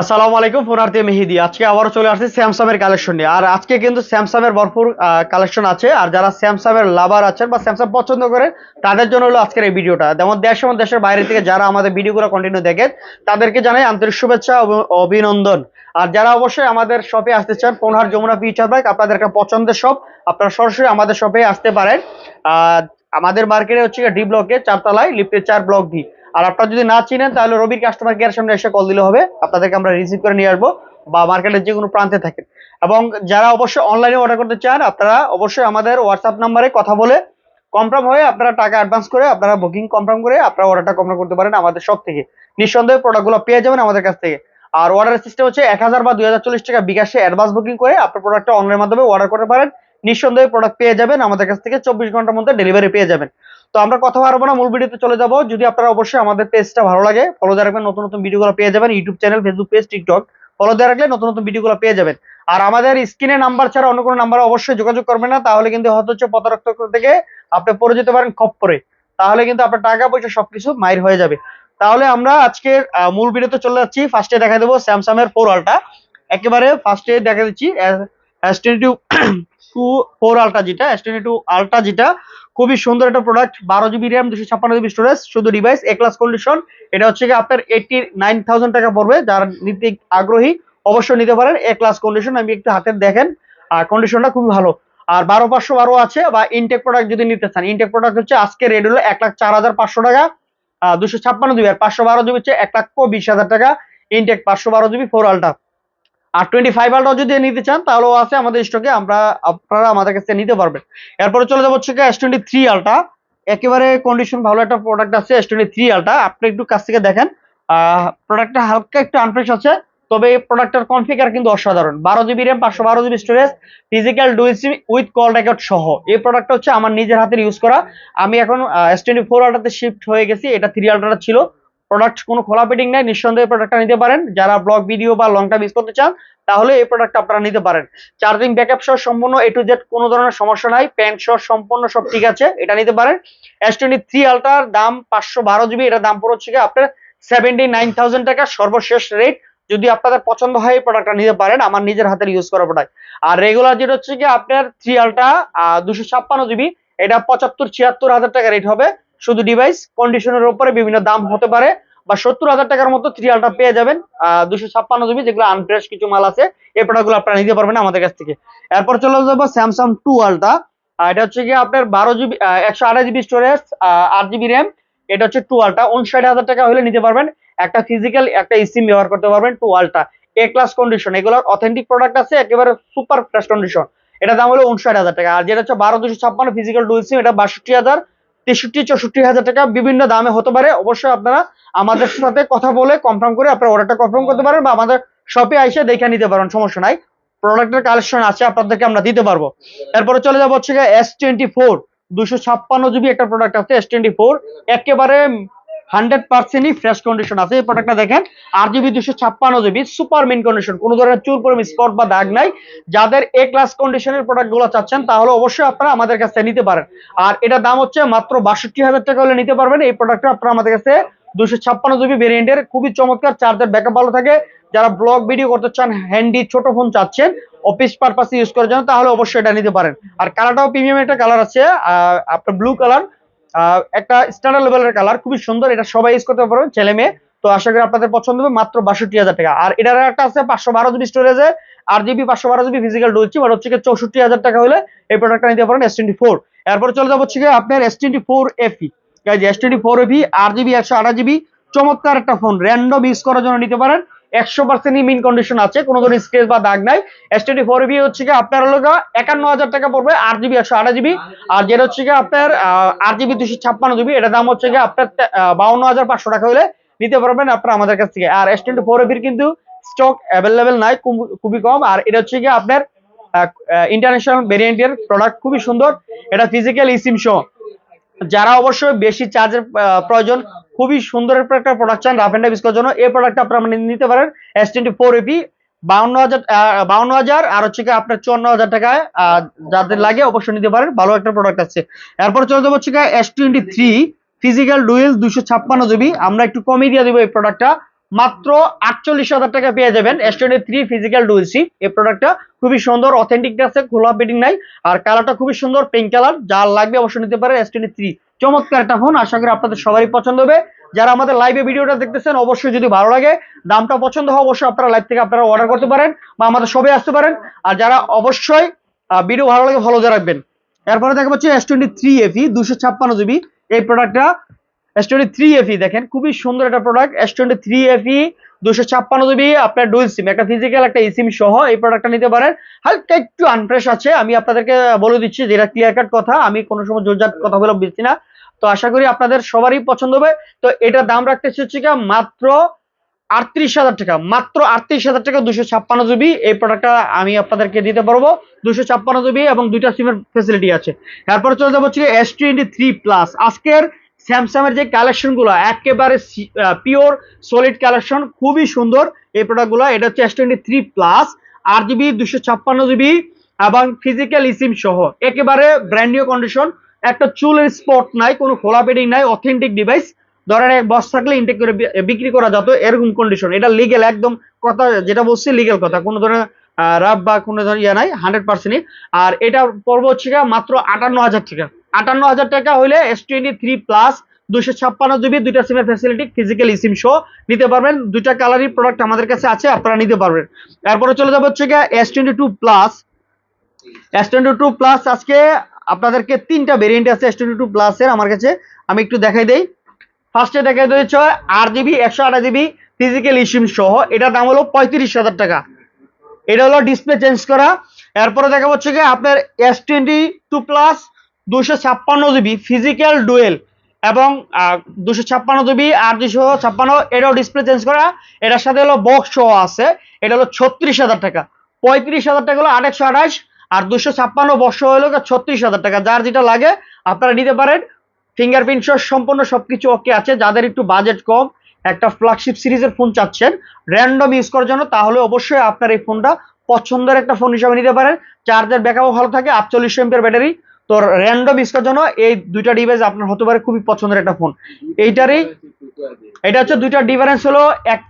আসসালামু আলাইকুম ফোনার্তি মেহেদি। আজকে আবারও চলে আসছে স্যামসাং এর কালেকশন নিয়ে। আর আজকে কিন্তু স্যামসাং এর ভরপুর কালেকশন আছে। আর যারা স্যামসাং এর লাভার আছেন বা স্যামসাং পছন্দ করেন, তাদের জন্য হলো আজকের এই ভিডিওটা। যেমন দেশ এবং দেশের বাইরে থেকে যারা আমাদের ভিডিওগুলো কন্টিনিউ দেখেন, তাদেরকে জানাই আন্তরিক শুভেচ্ছা অভিনন্দন। আর যারা অবশ্যই আমাদের শপে আসতে চান কোনহার যমুনা ফিউচার বাইক আপনাদের একটা পছন্দের শপ আপনারা সরাসরি আমাদের শপে আসতে পারেন। আমাদের মার্কেটে হচ্ছে ডি ব্লকে চারতলায় লিফটের চার ব্লক ডি আর আপনারা যদি না চিনেন, তাহলে রবির কাস্টমার কেয়ার সামনে এসে কল দিলে হবে। আপনাদেরকে আমরা রিসিভ করে নিয়ে আসব বা মার্কেটের যে কোনো প্রান্তে থাকেন। এবং যারা অবশ্যই অনলাইনে অর্ডার করতে চান, আপনারা অবশ্যই আমাদের হোয়াটসঅ্যাপ নাম্বারে কথা বলে কনফার্ম হয়ে আপনারা টাকা অ্যাডভান্স করে, আপনারা বুকিং কনফার্ম করে আপনারা অর্ডারটা কনফার্ম করতে পারেন আমাদের সব থেকে। নিঃসন্দেহে প্রোডাক্টগুলো পেয়ে যাবেন আমাদের কাছ থেকে। আর অর্ডার সিস্টেম হচ্ছে এক হাজার বা দুই হাজার চল্লিশ টাকা বিকাশে অ্যাডভান্স বুকিং করে আপনার প্রোডাক্টটা অনলাইনের মাধ্যমে অর্ডার করতে পারেন। নিঃসন্দেহে প্রোডাক্ট পেয়ে যাবেন আমাদের কাছ থেকে চব্বিশ ঘণ্টার মধ্যে ডেলিভারি পেয়ে যাবেন। তো আমরা কথা পারব না মূল ভিডিওতে চলে যাব। যদি আপনারা অবশ্যই আমাদের পেজটা ভালো লাগে ফলো দিয়ে রাখবেন নতুন নতুন ভিডিওগুলো পেয়ে যাবেন YouTube channel Facebook page TikTok follow দিয়ে রাখলে নতুন নতুন ভিডিওগুলো পেয়ে যাবেন। আর আমাদের স্ক্রিনে নাম্বার ছাড়া অন্য কোনো নাম্বারে অবশ্যই যোগাযোগ করবেন না তাহলে কিন্তু হয়তো হচ্ছে প্রতারক্ত থেকে আপনি পড়ে যেতে পারেন খপ্পরে। তাহলে কিন্তু আপনার টাকা পয়সা সবকিছু মাইর হয়ে যাবে। তাহলে আমরা আজকে আহ, মূল ভিডিওতে চলে যাচ্ছি। ফার্স্টে দেখা দেবো স্যামসাং এর ফোর আলটা একেবারে ফার্স্টে দেখা দিচ্ছি S twenty two four ultra যেটা খুবই সুন্দর একটা প্রোডাক্ট বারো জিবি র্যাম দুশো ছাপ্পান্ন জিবি স্টোরেজ শুধু ডিভাইস এ ক্লাস কন্ডিশন এটা হচ্ছে কি আপনার এইটি নাইন থাউজেন্ড টাকা পড়বে, যারা নিতে আগ্রহী অবশ্যই নিতে পারেন এ ক্লাস কন্ডিশন আমি একটু হাতে দেখেন, আর কন্ডিশনটা খুবই ভালো। আর বারো পাঁচশো বারো আছে, বা ইনটেক প্রোডাক্ট যদি নিতে চান ইনটেক প্রোডাক্ট হচ্ছে আজকে রেট হলো এক লাখ চার হাজার পাঁচশো টাকা দুশো ছাপ্পান্ন জিবি আর পাঁচশো বারো জিবি হচ্ছে এক লক্ষ বিশ হাজার টাকা ইনটেক পাঁচশো বারো জিবি ফোর আলটা আর টোয়েন্টি ফাইভ আলটাও যদি নিতে চান তাহলেও আছে আমাদের স্টকে আমরা, আপনারা আমাদের কাছে নিতে পারবেন। এরপরে চলে যাব হচ্ছে এস টোয়েন্টি থ্রি আলটা একেবারে কন্ডিশন ভালো একটা প্রোডাক্ট আছে এস টোয়েন্টি থ্রি আলটা আপনি একটু কাছ থেকে দেখেন। প্রোডাক্টটা হালকা একটু আনফ্রেশ আছে, তবে এই প্রোডাক্টের কনফিগার কিন্তু অসাধারণ। বারো জিবি র্যাম পাঁচশো বারো GB storage physical dual SIM with call record সহ। এই প্রোডাক্টটা হচ্ছে আমার নিজের হাতের ইউজ করা। আমি এখন এস টোয়েন্টি ফোর আলটাতে শিফট হয়ে গেছি। এটা থ্রি আলটাটা ছিল। প্রোডাক্ট কোনো খোলা পেটিং নাই, নিঃসন্দেহে প্রোডাক্টটা নিতে পারেন। যারা ব্লগ ভিডিও বা লং টাইম ইউজ করতে চান, তাহলে এই প্রোডাক্ট আপনারা নিতে পারেন। চার্জিং ব্যাকআপ সহ সম্পূর্ণ এ টু জেড কোনো ধরনের সমস্যা নাই। প্যান্ট সহ সম্পূর্ণ সব ঠিক আছে, এটা নিতে পারেন। এস টোয়েন্টি থ্রি আলটার দাম পাঁচশো বারো জিবি এটা দাম পড়ছে আপনার সেভেন্টি নাইন থাউজেন্ড টাকা, সর্বশেষ রেট যদি আপনাদের পছন্দ হয় এই প্রোডাক্টটা নিতে পারেন, আমার নিজের হাতের ইউজ করা প্রোডাক্ট আর রেগুলার যেটা হচ্ছে কি আপনার থ্রি আলটা দুশো ছাপ্পান্ন জিবি এটা পঁচাত্তর ছিয়াত্তর হাজার টাকা রেট হবে। শুধু ডিভাইস কন্ডিশনের উপরে বিভিন্ন দাম হতে পারে। বা সত্তর হাজার টাকার মতো থ্রি আলটা পেয়ে যাবেন দুশো ছাপ্পান্ন জিবি যেগুলো আনফ্রেশ কিছু মাল আছে, এই প্রোডাক্টগুলো আপনারা নিতে পারবেন আমাদের কাছ থেকে। এরপর চলে যাব স্যামসাং টু আলটা এটা হচ্ছে কি আপনার বারো জিবি একশো জিবি স্টোরেজ আট জিবি র্যাম এটা হচ্ছে টু আলটা উনষাট হাজার টাকা হলে নিতে পারবেন। একটা ফিজিক্যাল একটা ইসিম ব্যবহার করতে পারবেন two ultra A class condition এগুলোর অথেন্টিক প্রোডাক্ট আছে, একেবারে সুপার ফ্রেশ কন্ডিশন এটা দাম হলো উনষাট হাজার টাকা। আর যেটা হচ্ছে বারো দুশো ছাপ্পান্ন ফিজিক্যাল ডুয়েল সিম এটা বাষট্টি হাজার। তেষট্টি, চৌষট্টি হাজার টাকা বিভিন্ন দামে হতে পারে। অবশ্যই আপনারা আমাদের সাথে কথা বলে কনফার্ম করে আপনারা অর্ডারটা কনফার্ম করতে পারেন বা আমাদের শপে এসে দেখে নিতে পারেন, সমস্যা নাই। প্রোডাক্টের কালেকশন আছে, আপনাদেরকে আমরা দিতে পারব। এরপরে চলে যাব হচ্ছে এস টোয়েন্টি ফোর দুশো ছাপ্পান্ন জিবি একটা প্রোডাক্ট আছে এস টোয়েন্টি ফোর একেবারে হান্ড্রেড পার্সেন্টই ফ্রেশ কন্ডিশন আছে। এই প্রোডাক্টটা দেখেন আর জিবি দুশো ছাপ্পান্ন জিবি সুপার মিন কন্ডিশন কোনো ধরনের চুর পরিম স্পট বা দাগ নাই। যাদের এ ক্লাস কন্ডিশনের প্রোডাক্টগুলো চাচ্ছেন, তাহলে অবশ্যই আপনারা আমাদের কাছে নিতে পারেন। আর এটা দাম হচ্ছে মাত্র বাষট্টি হাজার টাকা হলে নিতে পারবেন। এই প্রোডাক্টটা আপনারা আমাদের কাছে দুশো ছাপ্পান্ন জিবি ভেরিয়েন্টের খুবই চমৎকার চার্জার ব্যাকআপ ভালো থাকে। যারা ব্লগ ভিডিও করতে চান হ্যান্ডি ছোট ফোন চাচ্ছেন অফিস পারপাস ইউজ করার জন্য, তাহলে অবশ্যই এটা নিতে পারেন। আর কালারটাও প্রিমিয়াম একটা কালার আছে আপনার ব্লু কালার একটা স্ট্যান্ডার্ড লেভেলের কালার খুবই সুন্দর, এটা সবাই ইউজ করতে পারবেন, ছেলে মেয়ে। তো আশা করি আপনাদের পছন্দ হবে, মাত্র বাষট্টি হাজার টাকা। আর এটার একটা আছে পাঁচশো বারো জিবি স্টোরেজে আর জিবি পাঁচশো বারো জিবি ফিজিক্যাল ডুলছি ওটা হচ্ছে চৌষট্টি হাজার টাকা হলে এই প্রোডাক্টটা নিতে পারেন এস টোয়েন্টি ফোর এরপর চলে যাব হচ্ছে আপনার S twenty four F E S twenty four F E আর জিবি একশো আঠাশ জিবি চমৎকার একটা ফোন র্যান্ডম ইউজ করার জন্য নিতে পারেন। একশো পার্সেন্ট মিন কন্ডিশন আছে, কোনো ধরনের স্ক্রেচ বা দাগ নাই। এস টোয়েন্টি ফোর এফি হচ্ছে আপনার হলো একান্ন হাজার টাকা পড়বে, আট জিবি একশো আঠাশ জিবি আর যেটা হচ্ছে আপনার আট জিবি দুশো ছাপ্পান্ন জিবি এটা দাম হচ্ছে আপনার বাউন্ন হাজার পাঁচশো টাকা হলে নিতে পারবেন আপনারা আমাদের কাছ থেকে। আর এস টোয়েন্টি ফোর এফির কিন্তু স্টক অ্যাভেলেবেল নাই খুবই কম। আর এটা হচ্ছে গিয়ে আপনার ইন্টারন্যাশনাল ভেরিয়েন্টের প্রোডাক্ট খুবই সুন্দর। এটা ফিজিক্যাল ইসিম সহ। যারা অবশ্যই বেশি চার্জের প্রয়োজন খুবই সুন্দর একটা প্রোডাক্ট চান রাফ করার জন্য। এই প্রোডাক্টটা আপনারা নিতে পারেন এস টোয়েন্টি ফোর এপি বাউন্ন হাজার হাজার আর হচ্ছে আপনার চুয়ান্ন হাজার টাকায় যাদের লাগে অবশ্যই নিতে পারেন। ভালো একটা প্রোডাক্ট আছে। এরপর চলে যাব হচ্ছে S twenty three physical dual দুশো ছাপ্পান্ন জিবি আমরা একটু কমই দিয়ে দেবো এই প্রোডাক্টটা মাত্র আটচল্লিশ হাজার টাকা পেয়ে যাবেন S twenty three physical dual SIM এই প্রোডাক্টটা খুবই সুন্দর অথেন্টিক আছে খোলা বেডিং নাই। আর কালারটা খুবই সুন্দর পিঙ্ক কালার যার লাগবে অবশ্যই নিতে পারেন এস টোয়েন্টি থ্রি চমৎকার একটা ফোন আশা করি আপনাদের সবারই পছন্দ হবে। যারা আমাদের লাইভে ভিডিওটা দেখতেছেন, অবশ্যই যদি ভালো লাগে, দামটা পছন্দ হয়, অবশ্যই আপনারা লাইভ থেকে আপনারা অর্ডার করতে পারেন বা আমাদের সবে আসতে পারেন। আর যারা অবশ্যই ভিডিও ভালো লাগে ফলো দিয়ে রাখবেন। এরপরে দেখা পাচ্ছি এস টোয়েন্টি থ্রি এফি দুশো ছাপ্পান্ন জিবি এই প্রোডাক্টটা এস টোয়েন্টি থ্রি এফি দেখেন, খুবই সুন্দর একটা product S twenty three F E দুশো ছাপ্পান্ন জিবি আপনার ডুয়েল সিম একটা ফিজিক্যাল একটা সিম সহ এই প্রোডাক্টটা নিতে পারেন। হালকা একটু আনফ্রেশ আছে আমি আপনাদেরকে বলে দিচ্ছি যেটা ক্লিয়ার কাট কথা আমি কোনো সময় জোরজাট কথা বলে দিচ্ছি না। তো আশা করি আপনাদের সবারই পছন্দ হবে। তো এটার দাম রাখতেছি হচ্ছে কি মাত্র আটত্রিশ হাজার টাকা মাত্র আটত্রিশ হাজার টাকা দুশো ছাপ্পান্ন জিবি এই প্রোডাক্টটা আমি আপনাদেরকে দিতে পারব। দুশো ছাপ্পান্ন জিবি এবং দুইটা সিমের ফেসিলিটি আছে। এরপরে চলে যাব হচ্ছে এস টোয়েন্টি থ্রি প্লাস আজকের স্যামসাং এর যে কালেকশনগুলো একেবারে পিওর সলিড কালেকশন খুবই সুন্দর এই প্রোডাক্টগুলো এটা হচ্ছে এস টোয়েন্টি থ্রি প্লাস আট জিবি দুশো ছাপ্পান্ন জিবি এবং ফিজিক্যাল ইসিম সহ। একেবারে ব্র্যান্ড কন্ডিশন একটা চুলের স্পট নাই, কোনো খোলা পেডিং নাই অথেন্টিক ডিভাইস ধরেন এক বস থাকলে ইনটেক করে বিক্রি করা যেত এরকম কন্ডিশন এটা লিগেল একদম কথা যেটা বলছি লিগেল কথা। কোনো ধরনের রাব বা কোনো ধরনের ইয়ে নাই হান্ড্রেড পার্সেন্টই আর এটা পর্ব হচ্ছে মাত্র আটান্ন হাজার টাকা। আটান্ন হাজার টাকা হলে এস টোয়েন্টি থ্রি প্লাস দুশো ছাপ্পান্ন জিবি দুইটা সিমের ফ্যাসিলিটি ফিজিক্যাল সিম শো নিতে পারবেন। দুইটা কালারই প্রোডাক্ট আমাদের কাছে আছে, আপনারা নিতে পারবেন। এরপরে চলে যাব হচ্ছে গিয়ে S twenty two plus S twenty two plus আজকে আপনাদেরকে তিনটা ভেরিয়েন্ট আছে এস টোয়েন্টি টু প্লাসের আমার কাছে। আমি একটু দেখাই দেই। ফার্স্টে দেখাই দিয়েছে আট জিবি একশো আট জিবি ফিজিক্যাল ইসিম সহ। এটার দাম হলো পঁয়ত্রিশ হাজার টাকা। এটা হলো ডিসপ্লে চেঞ্জ করা। এরপরে দেখা হচ্ছে কি আপনার এস টোয়েন্টি টু প্লাস দুশো ছাপ্পান্ন জিবি ফিজিক্যাল ডুয়েল এবং দুশো ছাপ্পান্ন জিবি আর দুশো ছাপ্পান্ন এটাও ডিসপ্লে চেঞ্জ করা। এটার সাথে হলো বক্স শো আছে। এটা হলো ছত্রিশ হাজার টাকা। পঁয়ত্রিশ হাজার টাকা হলো আট একশো আঠাশ আর দুশো ছাপ্পান্ন বর্ষ হলো ছত্রিশ হাজার টাকা। যার যেটা লাগে আপনারা নিতে পারেন। ফিঙ্গারপ্রিন্ট সহ সম্পূর্ণ সবকিছু ওকে আছে। যাদের একটু বাজেট কম, একটা ফ্ল্যাগশিপ সিরিজের ফোন চাচ্ছেন র্যান্ডম ইউজ করার জন্য, তাহলে অবশ্যই আপনার এই ফোনটা পছন্দের একটা ফোন হিসাবে নিতে পারেন। চার্জের ব্যাকআপও ভালো থাকে, আটচল্লিশ এমপির ব্যাটারি তো র্যান্ডম ইউজ করার জন্য এই দুইটা ডিভাইস আপনার হতে পারে খুবই পছন্দের একটা ফোন এইটারই এটা হচ্ছে দুইটা ডিফারেন্স হলো এক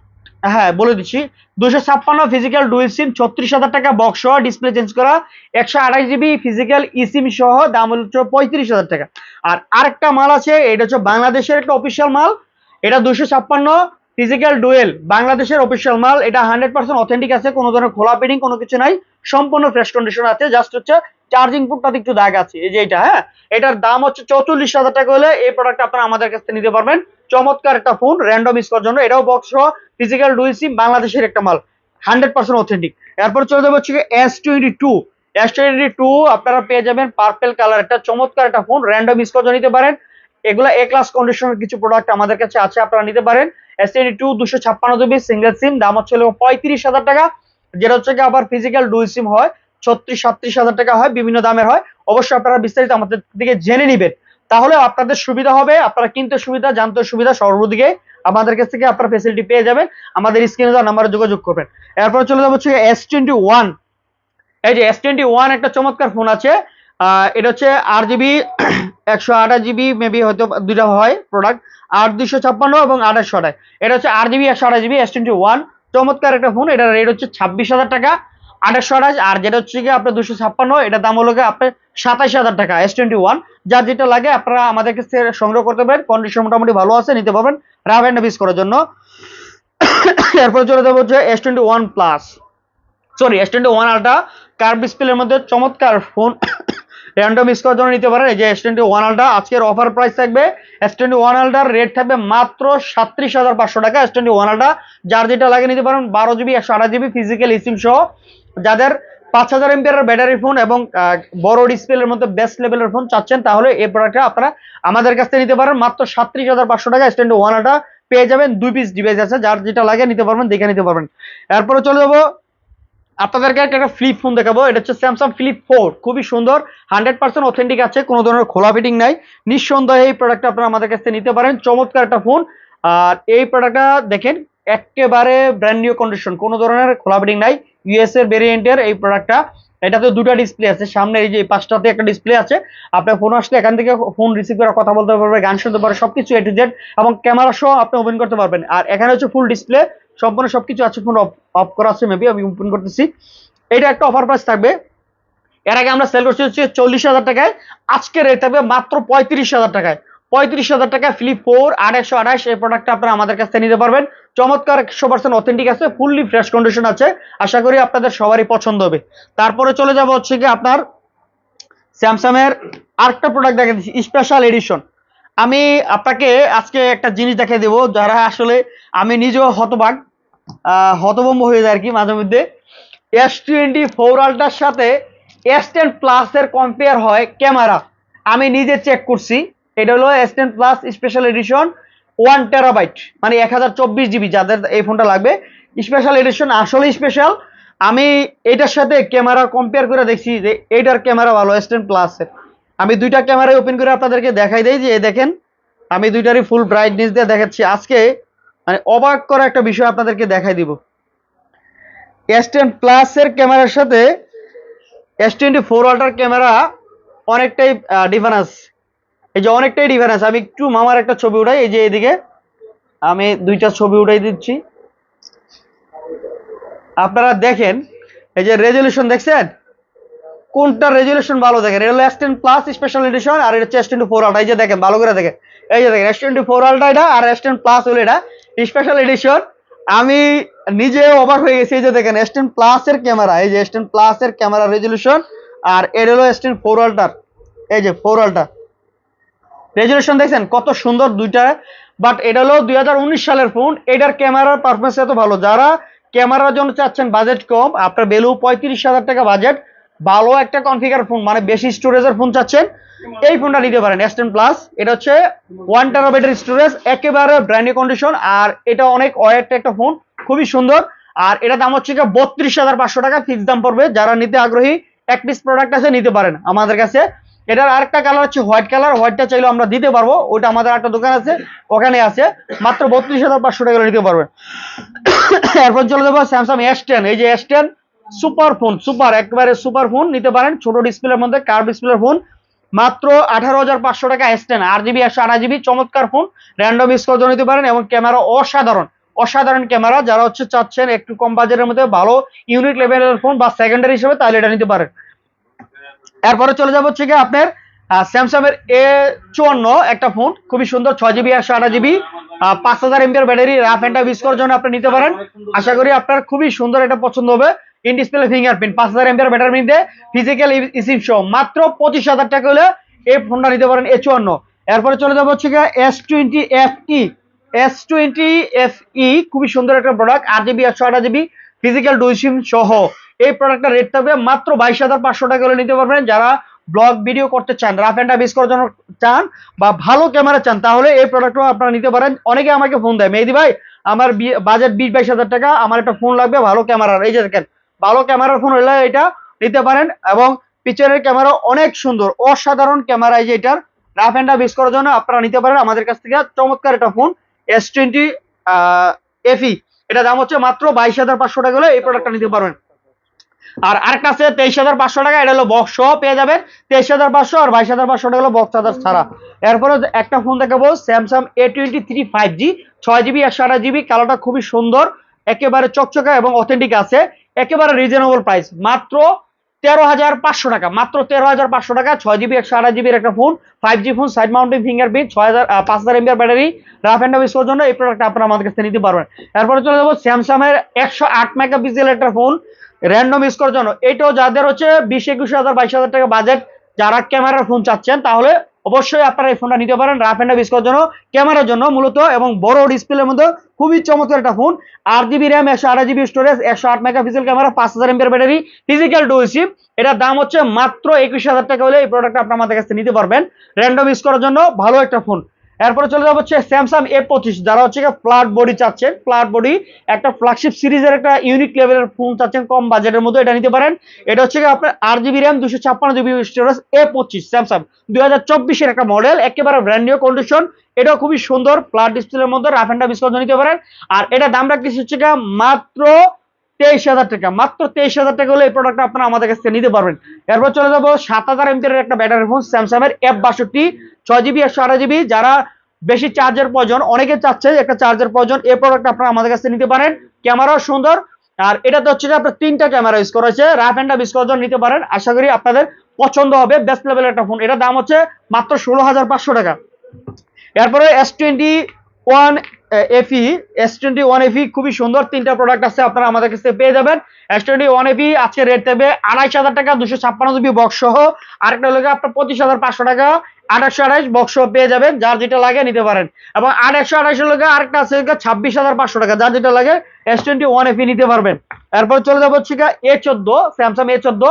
হ্যাঁ বলে দিচ্ছি। দুশো ছাপ্পান্ন ফিজিক্যাল ডুয়েল সিম ছত্রিশ হাজার টাকা বক্স সহ ডিসপ্লে চেঞ্জ করা, একশো আঠাশ জিবি ফিজিক্যাল ইসিম সহ, দাম হচ্ছে পঁয়ত্রিশ হাজার টাকা। আর আরেকটা মাল আছে, এটা হচ্ছে বাংলাদেশের একটা অফিসিয়াল মাল। এটা দুশো ছাপ্পান্ন ফিজিক্যাল ডুয়েল বাংলাদেশের অফিসিয়াল মাল। এটা হান্ড্রেড পার্সেন্ট অথেন্টিক আছে, কোনো ধরনের খোলা পেডিং কোনো কিছু নাই। সম্পূর্ণ ফ্রেশ কন্ডিশন আছে জাস্ট হচ্ছে চার্জিং পোর্টটাতে একটু দাগ আছে। এই যে এটা হ্যাঁ? এটার দাম হচ্ছে চৌচল্লিশ হাজার টাকা হলে এই প্রোডাক্ট আপনারা আমাদের কাছ থেকে নিতে পারবেন। চমৎকার একটা ফোন র্যান্ডম ইউজ করার জন্য। এটাও বক্স সহ ফিজিক্যাল ডুয়েল সিম বাংলাদেশের একটা মাল। হান্ড্রেড পার্সেন্ট অথেন্টিক এরপর চলে যাবে হচ্ছে S twenty two S twenty two আপনারা পেয়ে যাবেন পার্পেল কালার একটা, চমৎকার একটা ফোন র্যান্ডম ইউজ করার জন্য নিতে পারেন। এগুলো এ ক্লাস কন্ডিশনের কিছু প্রোডাক্ট আমাদের কাছে আছে, আপনারা নিতে পারেন। এস টোয়েন্টি টু দুশো ছাপ্পান্ন জিবি সিঙ্গেল সিম দাম হচ্ছে পঁয়ত্রিশ হাজার টাকা। যেটা হচ্ছে আবার ফিজিক্যাল ডুয়েল সিম হয়, ছত্রিশ সাত্রিশ হাজার টাকা হয়, বিভিন্ন দামের হয়। অবশ্যই আপনারা বিস্তারিত আমাদের দিকে জেনে নেবেন। তাহলে আপনাদের সুবিধা হবে, আপনারা কিনতে সুবিধা জানতে সুবিধা, সর্বদিকে আমাদের কাছ থেকে আপনারা ফেসিলিটি পেয়ে যাবেন। আমাদের স্ক্রিনে দেওয়া নাম্বারে যোগাযোগ করবেন। এরপর চলে যাব হচ্ছে এস টোয়েন্টি ওয়ান এই যে এস টোয়েন্টি ওয়ান একটা চমৎকার ফোন আছে। এটা হচ্ছে আট জিবি একশো আঠাশ জিবি মেবি হয়তো দুইটা হয় প্রোডাক্ট আট দুশো ছাপ্পান্ন এবং আঠাশশো আঠাশ। এটা হচ্ছে আট জিবি একশো আঠাশ জিবি এস টোয়েন্টি ওয়ান চমৎকার একটা ফোন এটার রেট হচ্ছে ছাব্বিশ হাজার টাকা, আঠাশশো আঠাশ, আর যেটা হচ্ছে কি আপনার দুশো ছাপ্পান্ন এটা দাম হলো আপনার সাতাশ হাজার টাকা এস টোয়েন্টি ওয়ান যার যেটা লাগে আপনারা আমাদের কাছ সংগ্রহ করতে পারেন কন্ডিশন মোটামুটি ভালো আছে, নিতে পারবেন রাফ অ্যান্ড বিস করার জন্য। এরপরে চলে যাব হচ্ছে S twenty one plus sorry S twenty one ultra curve ডিসপ্লের মধ্যে চমৎকার ফোন র্যান্ডম করার জন্য নিতে পারেন। এই যে এস টোয়েন্টি ওয়ান আলটা আজকের অফার প্রাইস থাকবে এস টোয়েন্টি ওয়ান আলটার রেট থাকবে মাত্র সাত্রিশ হাজার পাঁচশো টাকা। এস টোয়েন্টি ওয়ান আলটা যার যেটা লাগে নিতে পারেন, বারো জিবি একশো আঠাশ জিবি ফিজিক্যাল ইসিম সহ। যাদের পাঁচ হাজার এমপিআর ব্যাটারি ফোন এবং বড় ডিসপ্লের মধ্যে বেস্ট লেভেলের ফোন চাচ্ছেন, তাহলে এই প্রোডাক্টটা আপনারা আমাদের কাছ থেকে নিতে পারেন। মাত্র সাত্রিশ হাজার পাঁচশো টাকা এস টোয়েন্টি ওয়ান আলটা পেয়ে যাবেন দুই পিস ডিভাইস আছে, যার যেটা লাগে নিতে পারবেন, দেখে নিতে পারবেন। এরপরে চলে যাব আপনাদেরকে একটা ফ্লিপ ফোন দেখাবো। এটা হচ্ছে স্যামসাং ফ্লিপ ফোর খুবই সুন্দর। হান্ড্রেড পার্সেন্ট অথেন্টিক আছে, কোনো ধরনের খোলা ফিটিং নাই। নিঃসন্দেহে এই প্রোডাক্টটা আপনারা আমাদের কাছ থেকে নিতে পারেন। চমৎকার একটা ফোন আর এই প্রোডাক্টটা দেখেন, একেবারে ব্র্যান্ড নিউ কন্ডিশন কোনো ধরনের খোলা ফিটিং নাই। ইউএস এর ভেরিয়েন্টের এই প্রোডাক্টটা এটাতে দুটো ডিসপ্লে আছে। সামনে এই যে পাঁচটাতে একটা ডিসপ্লে আছে। আপনার ফোন আসলে এখান থেকে ফোন রিসিভ করে কথা বলতে পারবে, গান শুনতে পারবে, সবকিছু এ টু জেড এবং ক্যামেরা সহ আপনি ওপেন করতে পারবেন। আর এখানে হচ্ছে ফুল ডিসপ্লে সম্পূর্ণ সবকিছু আছে ফোন অফ করা আছে মেবি আমি ওপেন করতেছি। এটা একটা অফার প্রাইস থাকবে। এর আগে আমরা সেল করছি হচ্ছে চল্লিশ হাজার টাকায়। আজকে রেট থাকবে মাত্র পঁয়ত্রিশ হাজার টাকায়। পঁয়ত্রিশ হাজার টাকা ফ্লিপ ফোর আড়াইশো আড়াইশ এই প্রোডাক্টটা আপনারা আমাদের কাছ নিতে পারবেন। চমৎকার একশো পার্সেন্ট অথেন্টিক আছে ফুললি ফ্রেশ কন্ডিশন আছে। আশা করি আপনাদের সবারই পছন্দ হবে। তারপরে চলে যাব হচ্ছে কি আপনার স্যামসাং এর আরেকটা প্রোডাক্ট দেখা দিচ্ছি স্পেশাল এডিশন আমি আপনাকে আজকে একটা জিনিস দেখে দেবো, যারা আসলে আমি নিজেও হতবাক। হতভম্ব হয়ে যায় আর কি মাঝে মধ্যে। এস টোয়েন্টি ফোর সাথে এস টেন প্লাস এর কম্পেয়ার হয় ক্যামেরা। আমি নিজে চেক করছি। এটা হলো S ten plus special edition one terabyte মানে এক হাজার চব্বিশ জিবি যাদের এই ফোনটা লাগবে। স্পেশাল এডিশন আসলে স্পেশাল আমি এটার সাথে ক্যামেরা কম্পেয়ার করে দেখছি যে এইটার ক্যামেরা ভালো এস টেন প্লাসের আমি দুইটা ক্যামেরা ওপেন করে আপনাদেরকে দেখাই দেই যে দেখেন, আমি দুইটারই ফুল ব্রাইটনেস দিয়ে দেখাচ্ছি। আজকে মানে অবাক করা একটা বিষয় আপনাদেরকে দেখাই দিব। এস টেন প্লাসের ক্যামেরার সাথে এস টোয়েন্টি ফোর আল্টার ক্যামেরা অনেকটাই ডিফারেন্স এই যে অনেকটাই ডিফারেন্স আমি একটু মামার একটা ছবি উঠাই, এই যে এদিকে। আমি দুইটা ছবি উঠাই দিচ্ছি। আপনারা দেখেন, এই যে রেজলিউশন দেখছেন? কোনটা রেজলিউশন ভালো দেখেন? এটা হলো S ten plus special edition আর এটা হচ্ছে এস টোয়েন্টি ফোর আল্ট্রা এই যে দেখেন, ভালো করে দেখেন। এই যে দেখেন এস টোয়েন্টি ফোর আল্ট্রা এটা আর এস টেন প্লাস হলো এটা। স্পেশাল এডিশন আমি নিজে অবাক হয়ে গেছি যে দেখেন এস টেন প্লাস এর ক্যামেরা এই যে এস টেন প্লাস এর ক্যামেরা রেজলিউশন আর এর হলো এস টেন ফোর আল্ট্রার এই যে ফোর আল্ট্রা রেজলিউশন দেখছেন কত সুন্দর দুইটা। বাট এটা হলো দুই হাজার উনিশ সালের ফোন এটার ক্যামেরার পারফরমেন্স এত ভালো। যারা ক্যামেরার জন্য চাচ্ছেন বাজেট কম আপনার বেলু পঁয়ত্রিশ হাজার টাকা বাজেট ভালো একটা কনফিগার ফোন মানে বেশি স্টোরেজের ফোন চাচ্ছেন এই ফোনটা নিতে পারেন এস প্লাস এটা হচ্ছে ওয়ান টেরাবাইটের স্টোরেজ একেবারে ব্র্যান্ড কন্ডিশন আর এটা অনেক ওয়েট একটা ফোন খুবই সুন্দর। আর এটা দাম হচ্ছে বত্রিশ হাজার পাঁচশো টাকা ফিক্স দাম পড়বে। যারা নিতে আগ্রহী, এক পিস প্রোডাক্ট আছে, নিতে পারেন আমাদের কাছে। এটার আরেকটা কালার হচ্ছে হোয়াইট কালার হোয়াইটটা চাইলেও আমরা দিতে পারব। ওটা আমাদের একটা দোকান আছে, ওখানে আছে। মাত্র বত্রিশ হাজার পাঁচশো টাকা নিতে পারবেন এরপর চলে যাব স্যামসাং এস টেন এই যে S ten super phone super একবারে সুপার ফোন নিতে পারেন। ছোট ডিসপ্লের মধ্যে কার ডিসপ্লের ফোন মাত্র আঠারো হাজার পাঁচশো টাকা এস টেন আট জিবি একশো আঠাশ জিবি চমৎকার ফোন র্যান্ডম স্কোর জন্য নিতে পারেন এবং ক্যামেরা অসাধারণ অসাধারণ ক্যামেরা যারা হচ্ছে চাচ্ছেন একটু কম বাজেটের মধ্যে ভালো ইউনিক লেভেলের ফোন বা সেকেন্ডারি হিসেবে, তাহলে এটা নিতে পারেন। এরপরে চলে যাব হচ্ছে কি আপনার স্যামসাং এর এ চুয়ান্ন একটা ফোন খুবই সুন্দর, ছয় জিবি একশো আঠাশ জিবি পাঁচ হাজার ampere battery rough and tough করার জন্য আপনি নিতে পারেন। আশা করি আপনার খুবই সুন্দর এটা পছন্দ হবে। ইন ডিসপ্লে ফিঙ্গারপ্রিন্ট পাঁচ হাজার এমপিআর ব্যাটারি মধ্যে ফিজিক্যাল ইসিম সহ মাত্র পঁচিশ হাজার টাকা হলে এই ফোনটা নিতে পারেন এ চুয়ান্ন এরপরে চলে যাব হচ্ছে S twenty F E S twenty F E খুবই সুন্দর একটা প্রোডাক্ট আট জিবি একশো আঠাশ জিবি ফিজিক্যাল ডুই সিম সহ। এই প্রোডাক্টটা রেট থাকবে মাত্র বাইশ হাজার পাঁচশো টাকা হলে নিতে পারবেন। যারা ব্লগ ভিডিও করতে চান রাফ অ্যান্ড টাফ করার জন্য চান বা ভালো ক্যামেরা চান, তাহলে এই প্রোডাক্টও আপনারা নিতে পারেন। অনেকে আমাকে ফোন দেয়, মেহেদি ভাই, আমার বাজেট বিশ বাইশ হাজার টাকা, আমার একটা ফোন লাগবে, ভালো ক্যামেরার এই যে দেখেন ভালো ক্যামেরার ফোন হলে এটা নিতে পারেন এবং পিছনের ক্যামেরা অনেক সুন্দর, অসাধারণ ক্যামেরা এই যে এটার। রাফ অ্যান্ড টাফ করার জন্য আপনারা নিতে পারেন। আমাদের কাছ থেকে চমৎকার একটা ফোন এস টোয়েন্টি এফি এটা দাম হচ্ছে মাত্র বাইশ হাজার পাঁচশো টাকা হলে এই প্রোডাক্টটা নিতে পারবেন। আর আরেকটা আছে তেইশ হাজার পাঁচশো টাকা, এটা হলো বক্স সহ পেয়ে যাবেন। তেইশ হাজার পাঁচশো আর বাইশ হাজার পাঁচশো টাকা হলো বক্স চার্জার ছাড়া। এরপরে একটা ফোন দেখাবো Samsung A twenty three five G ছয় জিবি একশো আঠাশ জিবি কালারটা খুবই সুন্দর, একেবারে চকচকা এবং অথেন্টিক আছে। একেবারে রিজনেবল প্রাইস মাত্র তেরো হাজার পাঁচশো টাকা, মাত্র তেরো হাজার পাঁচশো টাকা, ছয় জিবি একশো আঠাশ জিবির একটা phone five G phone side mounting fingerprint ছয় হাজার পাঁচ হাজার ampere battery rough and use জন্য এই প্রোডাক্ট আপনারা আমাদের কাছে নিতে পারবেন। এরপরে চলে যাব স্যামসাং এর একশো আট মেগা পিক্সেল একটা ফোন র্যান্ডম ইউজ করার জন্য। এটাও যাদের হচ্ছে বিশ, একুশ হাজার, বাইশ হাজার টাকা বাজেট যারা ক্যামেরার ফোন চাচ্ছেন, তাহলে অবশ্যই আপনারা এই ফোনটা নিতে পারেন রাফ অ্যান্ড ইউজ করার জন্য, ক্যামেরার জন্য মূলত এবং বড় ডিসপ্লের মধ্যে খুবই চমৎকার একটা ফোন। আট জিবি র্যাম একশো আট জিবি স্টোরেজ একশো আট মেগা পিক্সেল ক্যামেরা পাঁচ হাজার ampere battery physical dual SIM এটার দাম হচ্ছে মাত্র একুশ হাজার টাকা হলে এই প্রোডাক্ট আপনার আমাদের কাছে নিতে পারবেন। র্যান্ডম ইউজ করার জন্য ভালো একটা ফোন এরপরে চলে যাব হচ্ছে স্যামসাং এ পঁচিশ, যারা হচ্ছে ফ্ল্যাট বডি চাচ্ছেন ফ্ল্যাট বডি একটা ফ্ল্যাগশিপ সিরিজের একটা ইউনিক লেভেলের ফোন চাচ্ছেন, কম বাজেটের মধ্যে এটা নিতে পারেন। এটা হচ্ছে আপনার আট জিবি র্যাম দুশো ছাপ্পান্ন জিবি স্টোরেজ এ পঁচিশ স্যামসাং দুই হাজার চব্বিশের একটা মডেল একেবারে ব্র্যান্ড নিউ কন্ডিশন এটাও খুবই সুন্দর ফ্ল্যাট ডিসপ্লের মধ্যে রাফ অ্যান্ড টাফ নিতে পারেন। আর এটা দাম রাখতেছি হচ্ছে মাত্র তেইশ হাজার টাকা, মাত্র তেইশ হাজার টাকা হলে এই প্রোডাক্ট আপনারা আমাদের কাছ নিতে পারবেন। এরপর চলে যাব সাত হাজার এমপির একটা ব্যাটারি ফোন স্যামসাং এর এফ বাষট্টি। ছয় জিবি একশো আড়াই জিবি যারা বেশি চার্জের প্রয়োজন, অনেকে চাচ্ছে একটা চার্জের প্রয়োজন এই প্রোডাক্ট আপনারা আমাদের কাছে নিতে পারেন। ক্যামেরাও সুন্দর। আর এটাতে হচ্ছে যে আপনার তিনটা ক্যামেরা ইউজ করেছে রাফ অ্যান্ড ইউজ নিতে পারেন। আশা করি আপনাদের পছন্দ হবে বেস্ট লেভেলের একটা ফোন এটার দাম হচ্ছে মাত্র ষোলো হাজার পাঁচশো টাকা। এরপরে S twenty one FE S twenty one FE খুবই সুন্দর। তিনটা প্রোডাক্ট আছে, আপনারা আমাদের কাছে পেয়ে যাবেন। এস টোয়েন্টি ওয়ান এফি আজকে রেট দেবে আড়াইশ হাজার টাকা, দুশো ছাপ্পান্ন জিবি বক্স সহ। আরেকটা হলো আপনার পঁচিশ হাজার পাঁচশো টাকা। আঠাশশো আঠাইশ বক্স পেয়ে যাবেন, যার যেটা লাগে নিতে পারেন। এবং আঠাশশো আঠাইশ হলো গিয়ে আরেকটা আছে ছাব্বিশ হাজার পাঁচশো টাকা, যার যেটা লাগে এস টোয়েন্টি ওয়ান এফি নিতে পারবেন। এরপর চলে যাব হচ্ছে এ চোদ্দ স্যামসাং এ চোদ্দ,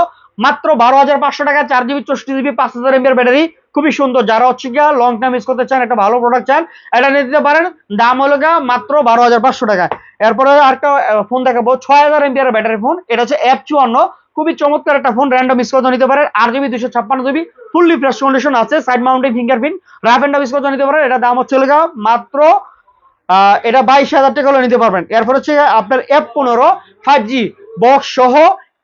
মাত্র বারো হাজার পাঁচশো টাকা চার জিবি চৌষট্টি জিবি, পাঁচ হাজার এমবির ব্যাটারি। খুবই সুন্দর, যারা হচ্ছে গিয়া লং টাইম ইউজ করতে চান, একটা ভালো প্রোডাক্ট চান, এটা নিয়ে দিতে পারেন। দাম হলো গিয়া মাত্র বারো হাজার পাঁচশো টাকা। এরপরে আরেকটা ফোন দেখাবো, ছয় হাজার এমবিআর ব্যাটারি ফোন এটা হচ্ছে এফ চুয়ান্ন খুবই চমৎকার একটা ফোন র্যান্ডম করতে নিতে পারেন। আট জিবি দুশো ছাপ্পান্ন জিবি ফুললি ফ্রেশ কন্ডিশন আছে side mounting fingerprint rough and করতে নিতে পারেন। এটা দাম হচ্ছে গিয়া মাত্র এটা বাইশ হাজার টাকা নিতে পারবেন। এরপর হচ্ছে আপনার এফ পনেরো ফাইভ জি বক্স সহ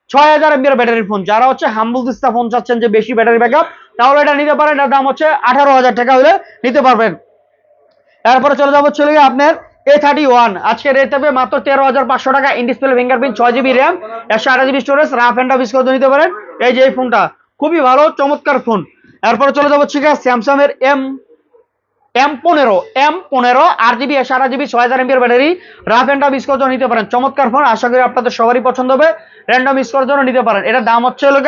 ছয় হাজার এমবিআর ব্যাটারি ফোন যারা হচ্ছে হাম্বুল দিস্তা ফোন চাচ্ছেন যে বেশি ব্যাটারি ব্যাকআপ তাহলে এটা নিতে পারেন। এটার দাম হচ্ছে আঠারো হাজার টাকা হলে নিতে পারবেন। এরপরে চলে যাব চলে গিয়ে আপনার এ থার্টি ওয়ান আজকে রেট থাকবে মাত্র তেরো হাজার পাঁচশো টাকা ইনডিসপ্লে ফিঙ্গারপ্রিন্ট ছয় জিবি র্যাম একশো আঠাশ GB storage rough and off করে নিতে পারেন। এই যে এই ফোনটা খুবই ভালো, চমৎকার ফোন এরপরে চলে যাব ঠিক আছে স্যামসাং এর এম এম পনেরো এম পনেরো, আট জিবি একশো আঠাশ জিবি ছয় হাজার এমপির battery rough and off use জন্য নিতে পারেন। চমৎকার ফোন আশা করি আপনাদের সবারই পছন্দ হবে। র্যান্ডম ইউজ করার জন্য নিতে পারেন। এটার দাম হচ্ছে হলো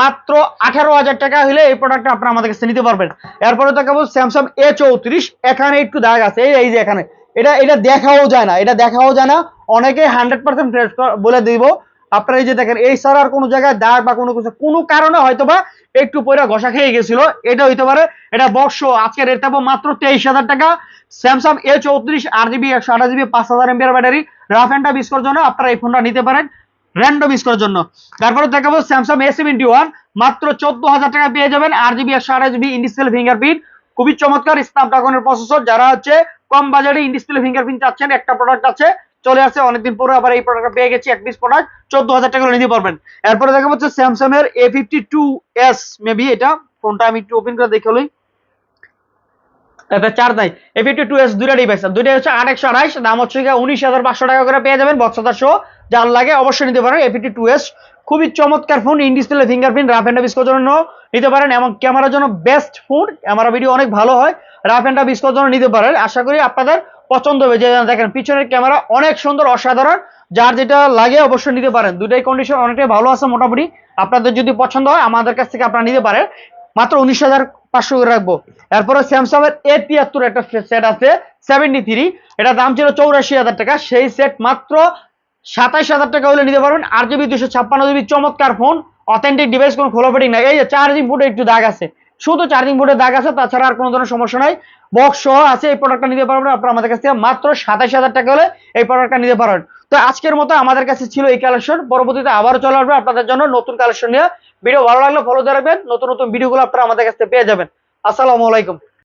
মাত্র আঠারো হাজার টাকা হলে এই প্রোডাক্টটা আপনারা আমাদের কাছে নিতে পারবেন। এরপরে দেখাবো স্যামসাং এ চৌত্রিশ, এখানে একটু দাগ আছে, এই যে এখানে। এটা এটা দেখাও যায় না, এটা দেখাও যায় না। অনেকে হান্ড্রেড পার্সেন্ট বলে দিব। আপনারা এই যে দেখেন, এই ছাড়া আর কোনো জায়গায় দাগ বা কোনো কিছু, কোনো কারণে হয়তো বা একটু পয়রা ঘষা খেয়ে গেছিল। এটা হইতে পারে, এটা বর্ষ আজকে রেট থাকব মাত্র তেইশ হাজার টাকা। স্যামসাং এ চৌত্রিশ আট জিবি একশো আঠাশ জিবি পাঁচ হাজার ampere battery rough and tough use করার জন্য আপনারা এই ফোনটা নিতে পারেন র্যান্ডম ইউজ করার জন্য। তারপরে দেখাবো স্যামসাং এ সেভেন্টি ওয়ান মাত্র চোদ্দ হাজার টাকা পেয়ে যাবেন আট জিবি একশো আঠাশ জিবি ইন্ডিসপ্লে ফিঙ্গারপ্রিন্ট খুবই চমৎকার স্ন্যাপড্রাগনের প্রসেসর যারা হচ্ছে কম বাজারে ইন্ডিসপ্লে ফিঙ্গারপ্রিন্ট চাচ্ছেন, একটা প্রোডাক্ট আছে, চলে আসছে, অনেকদিন পরে আবার এই প্রোডাক্টটা পেয়ে গেছি, এক পিস প্রোডাক্ট চোদ্দ হাজার টাকা নিতে পারবেন। এরপরে দেখা হচ্ছে স্যামসাং এর A fifty two S maybe এটা, ফোনটা আমি একটু ওপেন করে দেখে লই। চার নাই। A fifty two S device হচ্ছে আঠাইশ দাম হচ্ছে উনিশ হাজার পাঁচশো টাকা করে পেয়ে যাবেন বক্সাদার সহ যার লাগে অবশ্যই নিতে পারেন এ ফিফটি টু এস খুবই চমৎকার phone in fingerprint rough and জন্য নিতে পারেন, এবং ক্যামেরার জন্য বেস্ট ফোন ক্যামেরা ভিডিও অনেক ভালো হয়। রাফ অ্যান্ড বিস্কোর জন্য নিতে পারেন। আশা করি আপনাদের পছন্দ হবে। যে দেখেন, পিছনের ক্যামেরা অনেক সুন্দর, অসাধারণ। যার যেটা লাগে অবশ্যই নিতে পারেন। দুটাই কন্ডিশন অনেকটাই ভালো আছে মোটামুটি। আপনাদের যদি পছন্দ হয়, আমাদের কাছ থেকে আপনারা নিতে পারেন। মাত্র উনিশ হাজার পাঁচশো করে রাখব। এরপরে স্যামসাং এর এ তিয়াত্তর একটা সেট আছে সেভেন্টি থ্রি এটা দাম ছিল চৌরাশি হাজার টাকা। সেই সেট মাত্র সাতাইশ হাজার টাকা হলে নিতে পারবেন। আর জিবি দুশো ছাপ্পান্ন জিবি চমৎকার ফোন অথেন্টিক ডিভাইস কোনো খোলাপেটিং নাই। এই যে চার্জিং বোর্ডে একটু দাগ আছে। শুধু চার্জিং বোর্ডে দাগ আছে, তাছাড়া আর কোনো ধরনের সমস্যা নাই। বক্স সহ আছে, এই প্রোডাক্টটা নিতে পারবেন আপনারা। আমাদের কাছ থেকে মাত্র সাতাশ হাজার টাকা হলে এই প্রোডাক্টটা নিতে পারবেন। তো আজকের মতো আমাদের কাছে ছিল এই কালেকশন পরবর্তীতে আবারও চলে আসবে আপনাদের জন্য নতুন কালেকশন নিয়ে। ভিডিও ভালো লাগলে ফলো দিয়ে রাখবেন। নতুন নতুন ভিডিওগুলো আপনারা আমাদের কাছ থেকে পেয়ে যাবেন। আসসালামু আলাইকুম।